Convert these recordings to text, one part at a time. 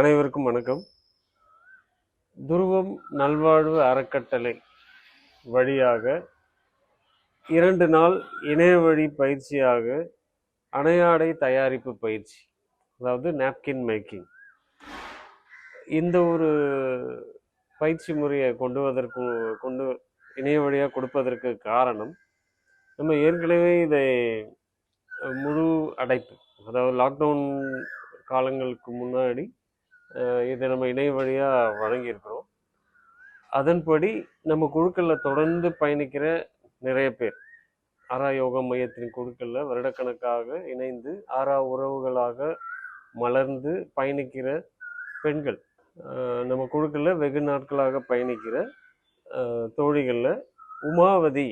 அனைவருக்கும் வணக்கம். துருவம் நல்வாழ்வு அறக்கட்டளை வழியாக இரண்டு நாள் இணைய வழி பயிற்சியாக அணையாடை தயாரிப்பு பயிற்சி அதாவது நாப்கின் மேக்கிங் இந்த ஒரு பயிற்சி முறையை கொண்டு வதற்கு கொண்டு இணைய வழியாக கொடுப்பதற்கு காரணம் நம்ம ஏற்கனவே இதை முழு அடைப்பு அதாவது லாக்டவுன் காலங்களுக்கு முன்னாடி இதை நம்ம இணைய வழியாக வழங்கியிருக்கிறோம். அதன்படி நம்ம குழுக்களில் தொடர்ந்து பயணிக்கிற நிறைய பேர் ஆரா யோகா மையத்தின் குழுக்களில் வருடக்கணக்காக இணைந்து ஆறா உறவுகளாக மலர்ந்து பயணிக்கிற பெண்கள் நம்ம குழுக்களில் வெகு நாட்களாக பயணிக்கிற தோழிகளில் உமாவதி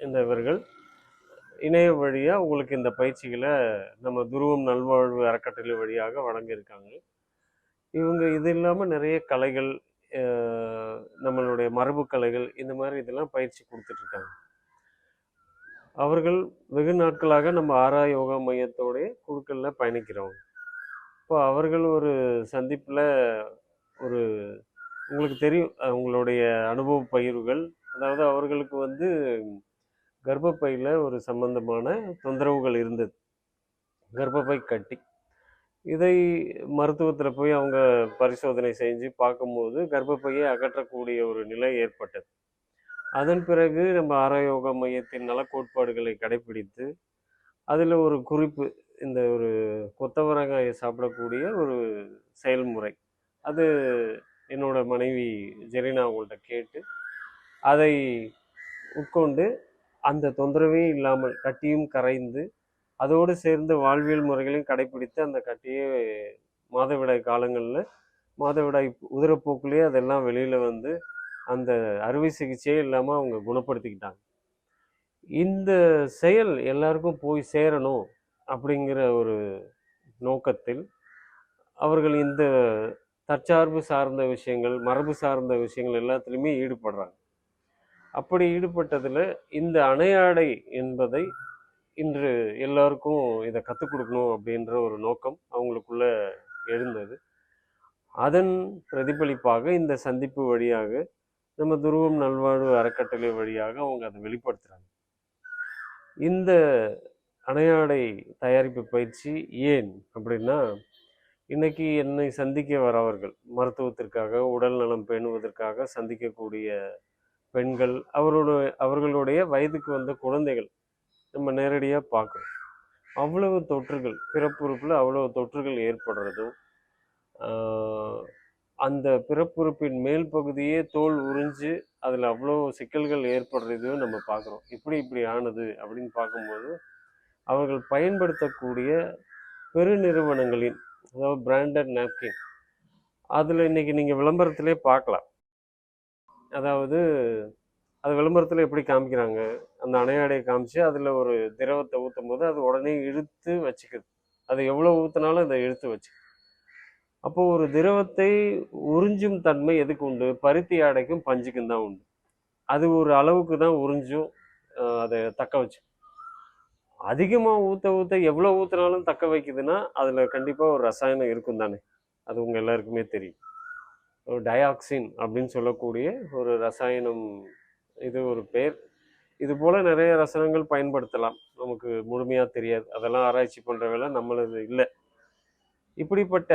என்றவர்கள் இணைய வழியாக உங்களுக்கு இந்த பயிற்சிகளை நம்ம துருவம் நல்வாழ்வு அறக்கட்டளை வழியாக வழங்கியிருக்காங்க. இவங்க இது இல்லாமல் நிறைய கலைகள் நம்மளுடைய மரபு கலைகள் இந்த மாதிரி இதெல்லாம் பயிற்சி கொடுத்துட்ருக்காங்க அவர்கள் வெகு நாட்களாக நம்ம ஆரா யோகா மையத்தோடைய குழுக்களில் பயணிக்கிறவங்க இப்போ அவர்கள் ஒரு சந்திப்பில் ஒரு உங்களுக்கு தெரியும் அவங்களுடைய அனுபவ பகிர்வுகள். அதாவது அவர்களுக்கு வந்து கர்ப்பப்பையில் ஒரு சம்பந்தமான தொந்தரவுகள் இருந்தது. கர்ப்பப்பை கட்டி. இதை மருத்துவத்தில் போய் அவங்க பரிசோதனை செஞ்சு பார்க்கும்போது கர்ப்பப்பையை அகற்றக்கூடிய ஒரு நிலை ஏற்பட்டது. அதன் பிறகு நம்ம ஆரோயோக மையத்தின் நலக்கோட்பாடுகளை கடைபிடித்து அதில் ஒரு குறிப்பு இந்த ஒரு கொத்தவரங்காயை சாப்பிடக்கூடிய ஒரு செயல்முறை. அது என்னோட மனைவி ஜெரினா அவங்கள்ட்ட கேட்டு அதை உட்கொண்டு அந்த தொந்தரவே இல்லாமல் கட்டியும் கரைந்து அதோடு சேர்ந்து வாழ்வியல் முறைகளையும் கடைபிடித்து அந்த கட்டியை மாதவிடாய் காலங்களில் மாதவிடாய் உதிரப்போக்குலேயே அதெல்லாம் வெளியில் வந்து அந்த அறுவை சிகிச்சையே இல்லாமல் அவங்க குணப்படுத்திக்கிட்டாங்க. இந்த செயல் எல்லாருக்கும் போய் சேரணும் அப்படிங்கிற ஒரு நோக்கத்தில் அவர்கள் இந்த தற்சார்பு சார்ந்த விஷயங்கள் மரபு சார்ந்த விஷயங்கள் எல்லாத்துலேயுமே ஈடுபடுறாங்க. அப்படி ஈடுபட்டதில் இந்த அணையாடை என்பதை இன்று எல்லாருக்கும் இதை கற்றுக் கொடுக்கணும் அப்படின்ற ஒரு நோக்கம் அவங்களுக்குள்ள எழுந்தது. அதன் பிரதிபலிப்பாக இந்த சந்திப்பு வழியாக நம்ம துருவம் நல்வாழ்வு அறக்கட்டளை வழியாக அவங்க அதை வெளிப்படுத்துகிறாங்க இந்த அணையாடை தயாரிப்பு பயிற்சி ஏன் அப்படின்னா இன்னைக்கு என்னை சந்திக்க வரவர்கள் மருத்துவத்திற்காக உடல் நலம் பேணுவதற்காக சந்திக்கக்கூடிய பெண்கள் அவரோட அவர்களுடைய வயதுக்கு வந்த குழந்தைகள் நம்ம நேரடியாக பார்க்குறோம் அவ்வளவு தொற்றுகள் பிறப்புறுப்பில் அவ்வளவு தொற்றுகள் ஏற்படுறதும் அந்த பிறப்புறுப்பின் மேல் பகுதியே தோல் உறிஞ்சு அதில் அவ்வளோ சிக்கல்கள் ஏற்படுறதையும் நம்ம பார்க்குறோம். இப்படி இப்படி ஆனது அப்படின்னு பார்க்கும்போது அவர்கள் பயன்படுத்தக்கூடிய பெருநிறுவனங்களின் அதாவது பிராண்டட் நாப்கின் அதில் இன்னைக்கு நீங்கள் விளம்பரத்திலே பார்க்கலாம். அதாவது அது விளம்பரத்தில் எப்படி காமிக்கிறாங்க? அந்த அணையாடையை காமிச்சு அதில் ஒரு திரவத்தை ஊற்றும் போது அது உடனே இழுத்து வச்சுக்குது. அது எவ்வளோ ஊற்றினாலும் அதை இழுத்து வச்சு அப்போது ஒரு திரவத்தை உறிஞ்சும் தன்மை எதுக்கு உண்டு? பருத்தி ஆடைக்கும் பஞ்சுக்கும் தான் உண்டு. அது ஒரு அளவுக்கு தான் உறிஞ்சும் அதை தக்க வச்சு அதிகமாக ஊற்ற ஊற்ற எவ்வளோ ஊற்றினாலும் தக்க வைக்குதுன்னா அதில் கண்டிப்பாக ஒரு ரசாயனம் இருக்கும் தானே? அது உங்கள் எல்லாருக்குமே தெரியும். ஒரு டயாக்சின் அப்படின்னு சொல்லக்கூடிய ஒரு ரசாயனம் இது ஒரு பேர். இது போல் நிறைய ரசனங்கள் பயன்படுத்தலாம். நமக்கு முழுமையாக தெரியாது. அதெல்லாம் ஆராய்ச்சி பண்ணுற வேலை நம்மளது இல்லை. இப்படிப்பட்ட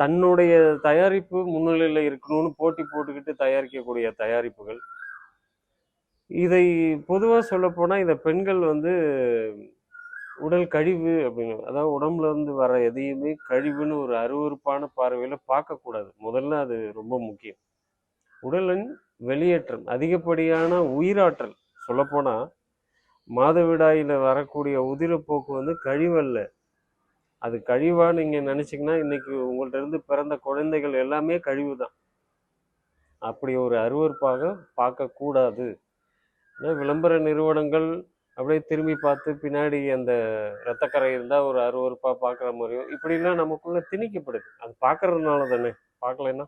தன்னுடைய தயாரிப்பு முன்னிலையில் இருக்கணும்னு போட்டி போட்டுக்கிட்டு தயாரிக்கக்கூடிய தயாரிப்புகள். இதை பொதுவாக சொல்லப்போனால் இதை பெண்கள் வந்து உடல் கழிவு அப்படின்னு அதாவது உடம்புல இருந்து வர எதையுமே கழிவுன்னு ஒரு அருவருப்பான பார்வையில் பார்க்கக்கூடாது. முதல்ல அது ரொம்ப முக்கியம். உடலின் வெளியேற்றம் அதிகப்படியான உயிராற்றல். சொல்லப்போனால் மாதவிடாயில் வரக்கூடிய உதிரப்போக்கு வந்து கழிவல்ல. அது கழிவா நீங்கள் நினச்சிங்கன்னா இன்னைக்கு உங்கள்ட்ட இருந்து பிறந்த குழந்தைகள் எல்லாமே கழிவு தான் அப்படி ஒரு அருவருப்பாக பார்க்கக்கூடாது. ஏன்னா விளம்பர நிறுவனங்கள் அப்படியே திரும்பி பார்த்து பின்னாடி அந்த ரத்தக்கரை இருந்தால் ஒரு அருவருப்பாக பார்க்குற மாதிரியோ இப்படிலாம் நமக்குள்ளே திணிக்கப்படுது. அது பார்க்கறதுனால தானே. பார்க்கலைன்னா?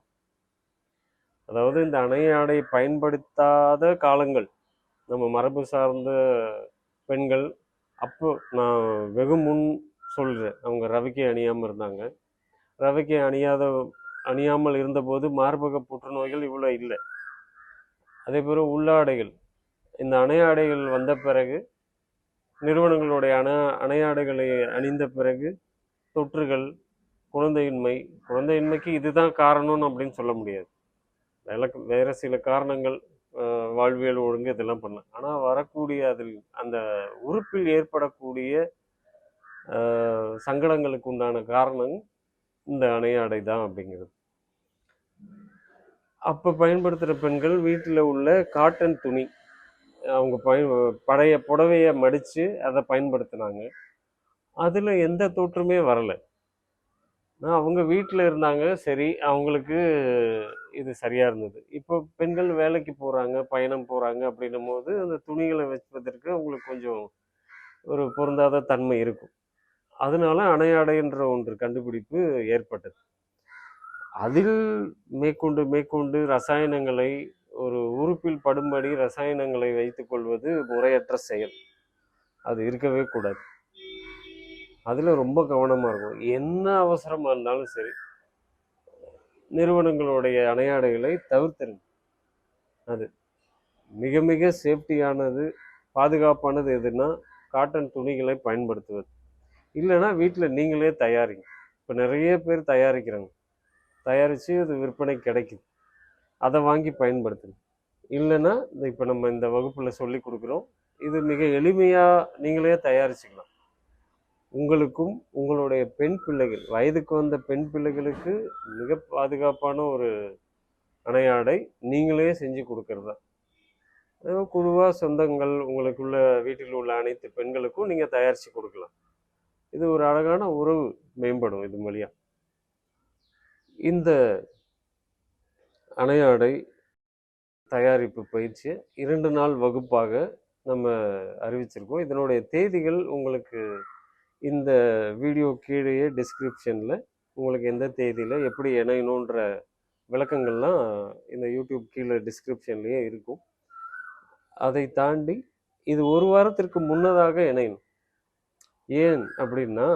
அதாவது இந்த அணையாடை பயன்படுத்தாத காலங்கள் நம்ம மரபு சார்ந்த பெண்கள் அப்போ நான் வெகு முன் சொல்கிறேன் அவங்க ரவிக்கை அணியாமல் இருந்தாங்க. ரவிக்கை அணியாத அணியாமல் இருந்தபோது மார்பக புற்றுநோய்கள் இவ்வளோ இல்லை. அதே போல் உள்ளாடைகள் இந்த அணையாடைகள் வந்த பிறகு நிறுவனங்களுடைய அண அணையாடைகளை அணிந்த பிறகு தொற்றுகள் குழந்தையின்மை குழந்தையின்மைக்கு இதுதான் காரணம்னு அப்படின்னு சொல்ல முடியாது. வேலை வேறு சில காரணங்கள் வாழ்வியல் ஒழுங்கு இதெல்லாம் பண்ணலாம் ஆனால் வரக்கூடிய அதில் அந்த உறுப்பில் ஏற்படக்கூடிய சங்கடங்களுக்கு உண்டான காரணம் இந்த அணையாடை தான் அப்படிங்கிறது. அப்போ பயன்படுத்துகிற பெண்கள் வீட்டில் உள்ள காட்டன் துணி அவங்க பயன் பழைய புடவையை மடித்து அதை பயன்படுத்தினாங்க. அதில் எந்த தோற்றமே வரலை. நான் அவங்க வீட்டில் இருந்தாங்க. சரி அவங்களுக்கு இது சரியாக இருந்தது. இப்போ பெண்கள் வேலைக்கு போகிறாங்க பயணம் போகிறாங்க அப்படின்னும் போது அந்த துணிகளை வைப்பதற்கு அவங்களுக்கு கொஞ்சம் ஒரு பொருந்தாத தன்மை இருக்கும். அதனால அணையாடைன்ற ஒன்று கண்டுபிடிப்பு ஏற்பட்டது. அதில் மேற்கொண்டு மேற்கொண்டு ரசாயனங்களை ஒரு உறுப்பில் படும்படி ரசாயனங்களை வைத்துக்கொள்வது முறையற்ற செயல். அது இருக்கவே கூடாது. அதில் ரொம்ப கவனமாக இருக்கும் என்ன அவசரமாக இருந்தாலும் சரி நிறுவனங்களுடைய அணையாடைகளை தவிர்த்துருங்க. அது மிக மிக சேஃப்டியானது பாதுகாப்பானது எதுனா காட்டன் துணிகளை பயன்படுத்துவது. இல்லைன்னா வீட்டில் நீங்களே தயாரிங்க. இப்போ நிறைய பேர் தயாரிக்கிறாங்க. தயாரித்து அது விற்பனை கிடைக்குது. அதை வாங்கி பயன்படுத்துங்க. இல்லைன்னா இப்போ நம்ம இந்த வகுப்பில் சொல்லி கொடுக்குறோம். இது மிக எளிமையாக நீங்களே தயாரிச்சுக்கலாம். உங்களுக்கும் உங்களுடைய பெண் பிள்ளைகள் வயதுக்கு வந்த பெண் பிள்ளைகளுக்கு மிக பாதுகாப்பான ஒரு அணையாடை நீங்களே செஞ்சு கொடுக்கறது? தான் குழுவாக சொந்தங்கள் உங்களுக்குள்ள வீட்டில் உள்ள அனைத்து பெண்களுக்கும் நீங்கள் தயாரித்து கொடுக்கலாம். இது ஒரு அழகான உறவு மேம்படும் இது மொழியாக இந்த அணையாடை தயாரிப்பு பயிற்சியை இரண்டு நாள் வகுப்பாக நம்ம அறிவிச்சிருக்கோம். இதனுடைய தேதிகள் உங்களுக்கு இந்த வீடியோ கீழேயே டிஸ்கிரிப்ஷனில் உங்களுக்கு எந்த தேதியில் எப்படி இணையணுன்ற விளக்கங்கள்லாம் இந்த யூடியூப் கீழே டிஸ்கிரிப்ஷன்லேயே இருக்கும். அதை தாண்டி இது ஒரு வாரத்திற்கு முன்னதாக இணையணும். ஏன் அப்படின்னா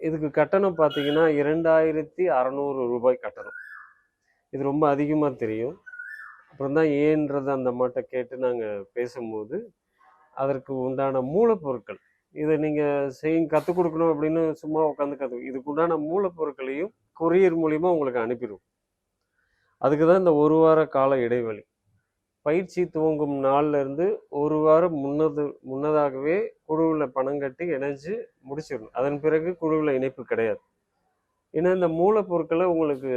இதுக்கு கட்டணம் பார்த்தீங்கன்னா இரண்டாயிரத்தி அறநூறு ரூபாய் கட்டணம். இது ரொம்ப அதிகமாக தெரியும். அப்புறம் தான் ஏன்றதை அந்த மாட்டை கேட்டு நாங்கள் பேசும்போது அதற்கு உண்டான மூலப்பொருட்கள் இதை நீங்கள் செய்யும் கற்றுக் கொடுக்கணும் அப்படின்னு சும்மா உட்காந்து கற்று இதுக்குண்டான மூலப்பொருட்களையும் கொரியர் மூலிமா உங்களுக்கு அனுப்பிடுவோம் அதுக்கு தான் இந்த ஒரு வார கால இடைவெளி. பயிற்சி துவங்கும் நாள்லேருந்து ஒரு வாரம் முன்னது முன்னதாகவே குழுவில் பணம் கட்டி இணைஞ்சு முடிச்சிடணும். அதன் பிறகு குழுவில் இணைப்பு கிடையாது. ஏன்னா இந்த மூலப்பொருட்களை உங்களுக்கு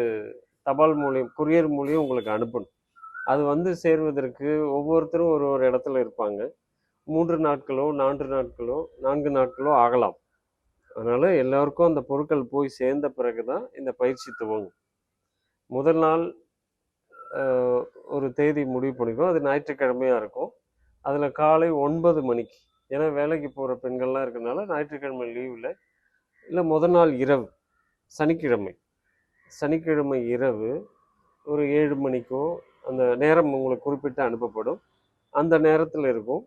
தபால் மூலியம் கொரியர் மூலியம் உங்களுக்கு அனுப்பணும். அது வந்து சேர்வதற்கு ஒவ்வொருத்தரும் ஒரு ஒரு இடத்துல இருப்பாங்க. மூன்று நாட்களோ நான்கு நாட்களோ நான்கு நாட்களோ ஆகலாம். அதனால் எல்லோருக்கும் அந்த பொருட்கள் போய் சேர்ந்த பிறகு தான் இந்த பயிற்சி துவங்கும். முதல் நாள் ஒரு தேதி முடிவு பண்ணிக்குவோம். அது ஞாயிற்றுக்கிழமையாக இருக்கும். அதில் காலை ஒன்பது மணிக்கு ஏன்னா வேலைக்கு போகிற பெண்கள்லாம் இருக்கிறனால ஞாயிற்றுக்கிழமை லீவில் இல்லை முதல் நாள் இரவு சனிக்கிழமை. சனிக்கிழமை இரவு ஒரு ஏழு மணிக்கோ அந்த நேரம் உங்களுக்கு குறிப்பிட்டு அனுப்பப்படும். அந்த நேரத்தில் இருக்கும்.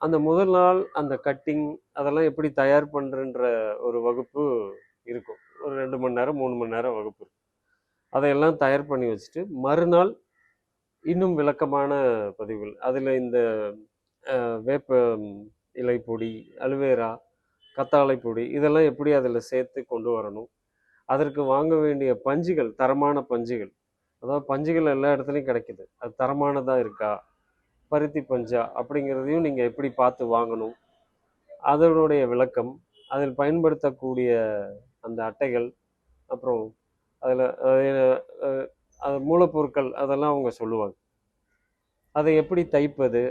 அந்த முதல் நாள் அந்த கட்டிங் அதெல்லாம் எப்படி தயார் பண்ணுறன்ற ஒரு வகுப்பு இருக்கும். ஒரு ரெண்டு மணி நேரம் மூணு மணி நேரம் வகுப்பு இருக்கும். அதையெல்லாம் தயார் பண்ணி வச்சுட்டு மறுநாள் இன்னும் விளக்கமான பதிவுகள். அதில் இந்த வேப்ப இலைப்பொடி இலை பொடி அலுவேரா கத்தாழை பொடி இதெல்லாம் எப்படி அதில் சேர்த்து கொண்டு வரணும்? அதற்கு வாங்க வேண்டிய பஞ்சுகள் தரமான பஞ்சுகள். அதாவது பஞ்சுகள் எல்லா இடத்துலையும் கிடைக்குது. அது தரமானதாக இருக்கா? பருத்தி பஞ்சா அப்படிங்கிறதையும் நீங்கள் எப்படி பார்த்து வாங்கணும்? அதனுடைய விளக்கம் அதில் பயன்படுத்தக்கூடிய அந்த அட்டைகள் அப்புறம் அதில் அது மூலப்பொருட்கள் அதெல்லாம் அவங்க சொல்லுவாங்க. அதை எப்படி தைப்பது?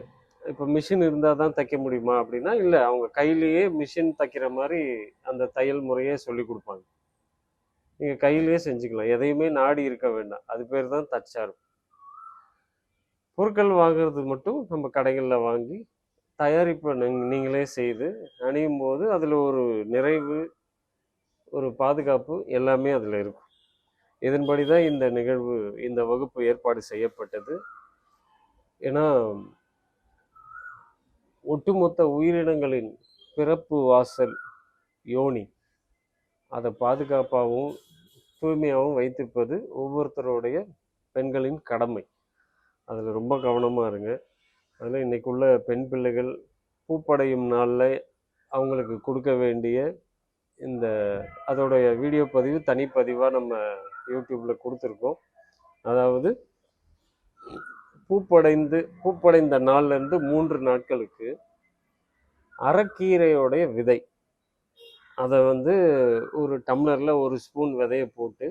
இப்போ மிஷின் இருந்தால் தான் தைக்க முடியுமா அப்படின்னா இல்லை அவங்க கையிலேயே மிஷின் தைக்கிற மாதிரி அந்த தையல் முறையே சொல்லி கொடுப்பாங்க. நீங்கள் கையிலேயே செஞ்சுக்கலாம். எதையுமே நாடி இருக்க வேண்டாம். அது பேர் தான் தச்சார் பொருட்கள் வாங்குறது மட்டும் நம்ம கடைகளில் வாங்கி தயாரிப்பை நீங்களே செய்து அணியும் போது அதில் ஒரு நிறைவு ஒரு பாதுகாப்பு எல்லாமே அதில் இருக்கும். இதன்படி தான் இந்த நிகழ்வு இந்த வகுப்பு ஏற்பாடு செய்யப்பட்டது. ஏன்னா ஒட்டுமொத்த உயிரினங்களின் பிறப்பு வாசல் யோனி. அதை பாதுகாப்பாகவும் தூய்மையாகவும் வைத்திருப்பது ஒவ்வொருத்தருடைய பெண்களின் கடமை. அதில் ரொம்ப கவனமாக இருங்க. அதில் இன்னைக்குள்ள பெண் பிள்ளைகள் பூப்படையும் நாளில் அவங்களுக்கு கொடுக்க வேண்டிய இந்த அதோடைய வீடியோ பதிவு தனிப்பதிவாக நம்ம யூடியூப்பில் கொடுத்துருக்கோம். அதாவது பூப்படைந்து பூப்படைந்த நாள்லேருந்து மூன்று நாட்களுக்கு அரைக்கீரையோடைய விதை. அதை வந்து ஒரு டம்ளரில் ஒரு ஸ்பூன் விதையை போட்டு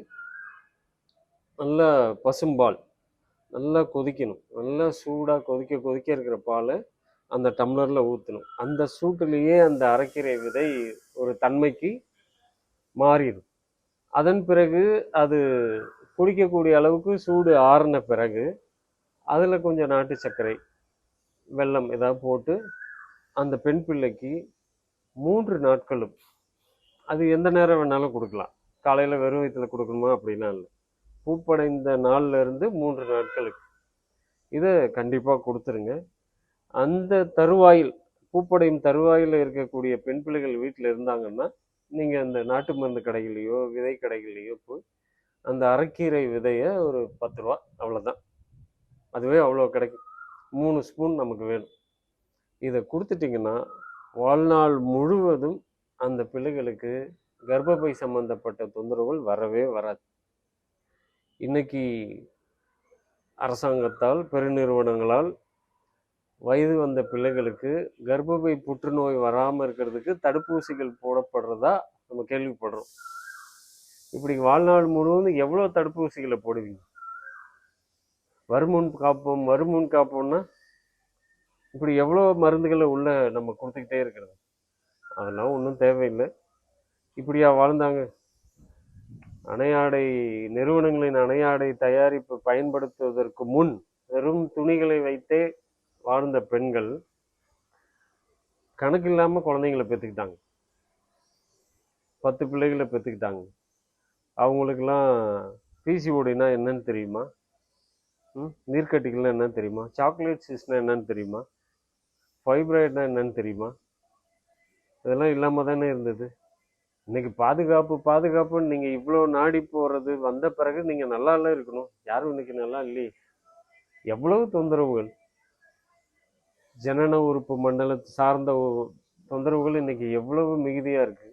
நல்லா பசும்பால் நல்லா கொதிக்கணும். நல்லா சூடாக கொதிக்க கொதிக்க இருக்கிற பாலை அந்த டம்ளரில் ஊற்றணும் அந்த சூட்டுலேயே அந்த அரைக்கீரை விதை ஒரு தன்மைக்கு மாறிடும். அதன் பிறகு அது குடிக்கக்கூடிய அளவுக்கு சூடு ஆறின பிறகு அதில் கொஞ்சம் நாட்டு சர்க்கரை வெல்லம் ஏதாவது போட்டு அந்த பெண் பிள்ளைக்கு மூன்று நாட்களும் அது எந்த நேரம் வேணாலும் கொடுக்கலாம். காலையில் வெறும் வயிற்றில் கொடுக்கணுமா அப்படிலாம் இல்லை. பூப்படைந்த நாளில் இருந்து மூன்று நாட்களுக்கு. இதை கண்டிப்பாக கொடுத்துருங்க. அந்த தருவாயில் பூப்படையும் தருவாயில் இருக்கக்கூடிய பெண் பிள்ளைகள் வீட்டில் இருந்தாங்கன்னா நீங்கள் அந்த நாட்டு மருந்து கடைகள்லையோ விதை கடைகள்லையோ போய் அந்த அரைக்கீரை விதையை ஒரு பத்து ரூபா அவ்வளோதான் அதுவே அவ்வளோ கிடைக்கும். மூணு ஸ்பூன் நமக்கு வேணும். இதை கொடுத்துட்டிங்கன்னா வாழ்நாள் முழுவதும் அந்த பிள்ளைகளுக்கு கர்ப்பப்பை சம்பந்தப்பட்ட தொந்தரவுகள் வரவே வராது. இன்னைக்கு அரசாங்கத்தால் பெருநிறுவனங்களால் வயது வந்த பிள்ளைகளுக்கு கர்ப்பப்பை புற்றுநோய் வராமல் இருக்கிறதுக்கு தடுப்பூசிகள் போடப்படுறதா நம்ம கேள்விப்படுறோம். இப்படி வாழ்நாள் முழுவதும் எவ்வளோ தடுப்பூசிகளை போடுவீங்க? வருமுன் காப்போம் வருமுன் காப்போம்னா இப்படி எவ்வளோ மருந்துகளை உள்ள நம்ம கொடுத்துக்கிட்டே இருக்கிறது? அதெல்லாம் ஒன்றும் தேவையில்லை. இப்படியா வாழ்ந்தாங்க? அணையாடை நிறுவனங்களின் அணையாடை தயாரிப்பு பயன்படுத்துவதற்கு முன் வெறும் துணிகளை வைத்தே வாழ்ந்த பெண்கள் கணக்கு இல்லாமல் குழந்தைங்களை பெற்றுக்கிட்டாங்க பத்து பிள்ளைகளை பெற்றுக்கிட்டாங்க அவங்களுக்கெல்லாம் பிசிஓடினா என்னன்னு தெரியுமா? ம்? நீர்க்கட்டிகள்னா என்னன்னு தெரியுமா? சாக்லேட் சிஸ்னா என்னன்னு தெரியுமா? ஃபைப்ராய்ட்னா என்னன்னு தெரியுமா? இதெல்லாம் இல்லாமல் தானே இருந்தது. இன்னைக்கு பாதுகாப்பு பாதுகாப்புன்னு நீங்கள் இவ்வளோ நாடி போகிறது வந்த பிறகு நீங்கள் நல்லா இருக்கணும். யாரும் இன்னைக்கு நல்லா இல்லையே. எவ்வளவு தொந்தரவுகள். ஜனன உறுப்பு மண்டலத்தை சார்ந்த தொந்தரவுகள் இன்னைக்கு எவ்வளவு மிகுதியாக இருக்கு.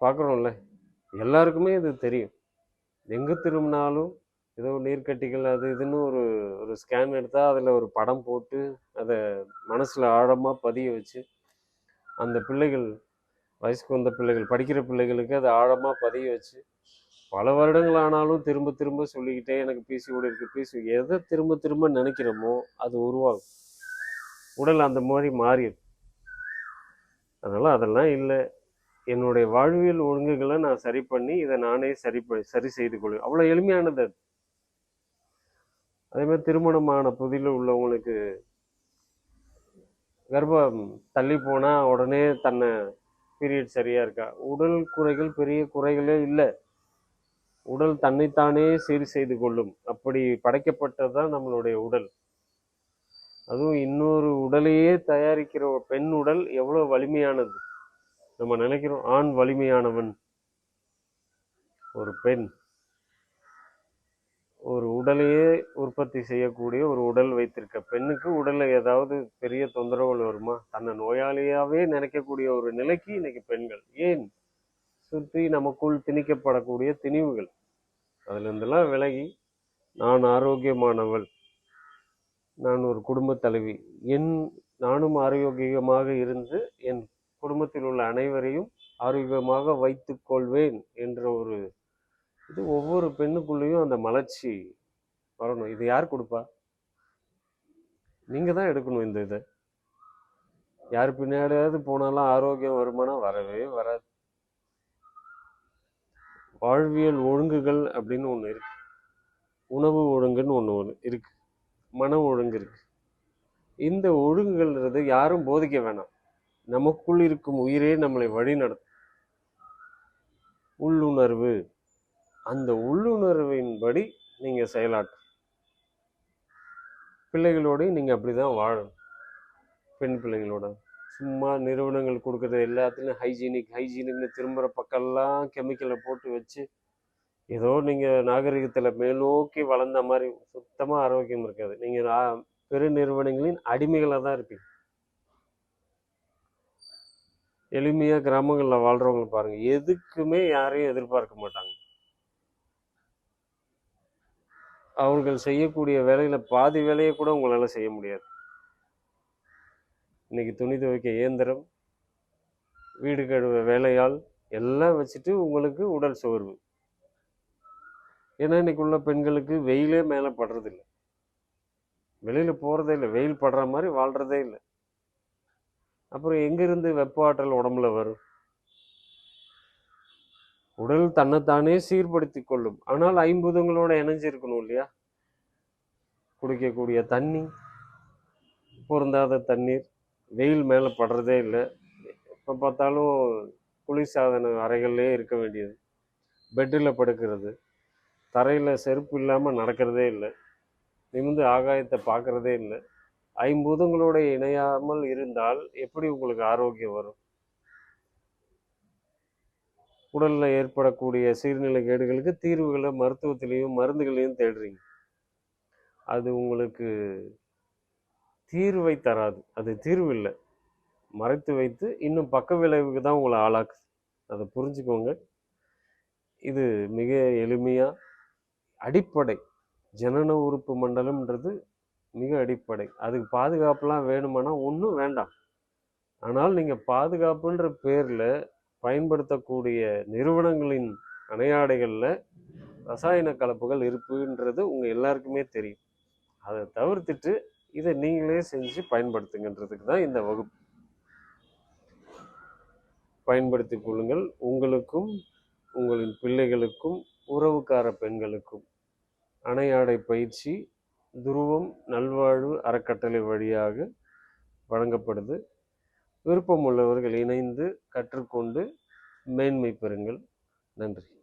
பார்க்குறோம்ல எல்லாருக்குமே இது தெரியும். எங்கே திரும்பினாலும் ஏதோ நீர்க்கட்டிகள் அது இதுன்னு ஒரு ஒரு ஸ்கேன் எடுத்தால் அதில் ஒரு படம் போட்டு அதை மனசில் ஆழமாக பதிய வச்சு அந்த பிள்ளைகள் வயசுக்கு வந்த பிள்ளைகள் படிக்கிற பிள்ளைகளுக்கு அதை ஆழமாக பதிய வச்சு பல வருடங்கள் ஆனாலும் திரும்ப திரும்ப சொல்லிக்கிட்டே எனக்கு பிசிஓடி இருக்கு பிசி எதை திரும்ப திரும்ப நினைக்கிறோமோ அது உருவாகும். உடல் அந்த மாதிரி மாறிடும். அதனால் அதெல்லாம் இல்லை. என்னுடைய வாழ்வியல் ஒழுங்குகளை நான் சரி பண்ணி இதை நானே சரி பண்ணி சரி செய்து கொள்வேன் அவ்வளோ எளிமையானது அது. அதே மாதிரி திருமணமான புதியில் உள்ளவங்களுக்கு கர்ப்பம் தள்ளி போனால் உடனே தன்னை பீரியட் சரியாக இருக்கா? உடல் குறைகள் பெரிய குறைகளே இல்லை. உடல் தன்னைத்தானே சீர் செய்து கொள்ளும். அப்படி படைக்கப்பட்டது தான் நம்மளுடைய உடல். அதுவும் இன்னொரு உடலையே தயாரிக்கிற பெண் உடல் எவ்வளோ வலிமையானது. நம்ம நினைக்கிறோம் ஆண் வலிமையானவன் ஒரு பெண். ஒரு உடலையே உற்பத்தி செய்யக்கூடிய ஒரு உடல் வைத்திருக்க பெண்ணுக்கு உடலில் ஏதாவது பெரிய தொந்தரவுகள் வருமா? தன்னை நோயாளியாகவே நினைக்கக்கூடிய ஒரு நிலைக்கு இன்னைக்கு பெண்கள். ஏன்? சுற்றி நமக்குள் திணிக்கப்படக்கூடிய திணிவுகள். அதுல விலகி நான் ஆரோக்கியமானவள் நான் ஒரு குடும்ப தலைவி என் நானும் ஆரோக்கியமாக இருந்து என் குடும்பத்தில் உள்ள அனைவரையும் ஆரோக்கியமாக வைத்துக்கொள்வேன் என்று என்ற இது ஒவ்வொரு பெண்ணுக்குள்ளேயும் அந்த மலர்ச்சி வரணும். இது யார் கொடுப்பா? நீங்கள் தான் எடுக்கணும் இந்த இதை. யார் பின்னாடியாவது போனாலும் ஆரோக்கியம் வருமானம் வரவே வராது. வாழ்வியல் ஒழுங்குகள் அப்படின்னு ஒன்று இருக்கு. உணவு ஒழுங்குன்னு ஒன்று ஒன்று இருக்கு. மன ஒழுங்கு இருக்கு. இந்த ஒழுங்குகள்ன்றது யாரும் போதிக்க வேணாம். நமக்குள் இருக்கும் உயிரே நம்மளை வழி நடத்தும் உள்ளுணர்வு. அந்த உள்ளுணர்வின்படி நீங்க பிள்ளைகளோடையும் நீங்கள் அப்படி தான் வாழணும். பெண் பிள்ளைகளோட. சும்மா நிறுவனங்கள் கொடுக்குறது எல்லாத்துலேயும் ஹைஜீனிக் ஹைஜீனிக்னு திரும்புகிற பக்கம்லாம் கெமிக்கலை போட்டு வச்சு ஏதோ நீங்கள் நாகரிகத்தில் மேலோக்கி வளர்ந்த மாதிரி சுத்தமாக ஆரோக்கியம் இருக்காது. நீங்கள் பெரு நிறுவனங்களின் அடிமைகளாக தான் இருப்பீங்க. எளிமையாக கிராமங்களில் வாழ்கிறவங்க பாருங்கள் எதுக்குமே யாரையும் எதிர்பார்க்க மாட்டாங்க. அவர்கள் செய்யக்கூடிய வேலையில் பாதி வேலையை கூட உங்களால் செய்ய முடியாது. இன்னைக்கு துணி துவைக்க இயந்திரம் வீடு கழுவ வேலையாள் எல்லாம் வச்சுட்டு உங்களுக்கு உடல் சோர்வு. ஏன்னா இன்றைக்கி உள்ள பெண்களுக்கு வெயிலே மேலே படுறதில்ல. வெளியில் போகிறதே இல்லை. வெயில் படுற மாதிரி வாழ்கிறதே இல்லை. அப்புறம் எங்கேருந்து வெப்ப ஆற்றல் உடம்புல வரும்? உடல் தன்னைத்தானே சீர்படுத்தி கொள்ளும். ஆனால் ஐம்பூதங்களோட இணைஞ்சிருக்கணும் இல்லையா? குடிக்கக்கூடிய தண்ணி பொருந்தாத தண்ணீர் வெயில் மேலே படுறதே இல்லை. எப்போ பார்த்தாலும் குளிர்சாதன அறைகள்லே இருக்க வேண்டியது. பெட்டில் படுக்கிறது தரையில் செருப்பு இல்லாமல் நடக்கிறதே இல்லை. நிமிந்து ஆகாயத்தை பார்க்குறதே இல்லை. ஐம்பூதங்களோட இணையாமல் இருந்தால் எப்படி உங்களுக்கு ஆரோக்கியம் வரும்? உடலில் ஏற்படக்கூடிய சீர்நிலை கேடுகளுக்கு தீர்வுகளை மருத்துவத்திலையும் மருந்துகளையும் தேடுறீங்க. அது உங்களுக்கு தீர்வை தராது. அது தீர்வு இல்லை. மறைத்து வைத்து இன்னும் பக்க விளைவுக்கு தான் உங்களை ஆளாக்குது. அதை புரிஞ்சுக்கோங்க. இது மிக எளிமையாக அடிப்படை. ஜனன உறுப்பு மண்டலம்ன்றது மிக அடிப்படை. அதுக்கு பாதுகாப்புலாம் வேணுமானா ஒன்றும் வேண்டாம். ஆனால் நீங்கள் பாதுகாப்புன்ற பேரில் பயன்படுத்தக்கூடிய நிறுவனங்களின் அணையாடைகளில் ரசாயன கலப்புகள் இருப்புன்றது உங்கள் எல்லாருக்குமே தெரியும். அதை தவிர்த்துட்டு இதை நீங்களே செஞ்சு பயன்படுத்துங்கன்றதுக்கு தான் இந்த வகுப்பு. பயன்படுத்திக் கொள்ளுங்கள். உங்களுக்கும் உங்களின் பிள்ளைகளுக்கும் உறவுக்கார பெண்களுக்கும் அணையாடை பயிற்சி துருவம் நல்வாழ்வு அறக்கட்டளை வழியாக வழங்கப்படுது. விருப்பமுள்ளவர்கள் இணைந்து கற்றுக்கொண்டு மேன்மை பெறுங்கள். நன்றி.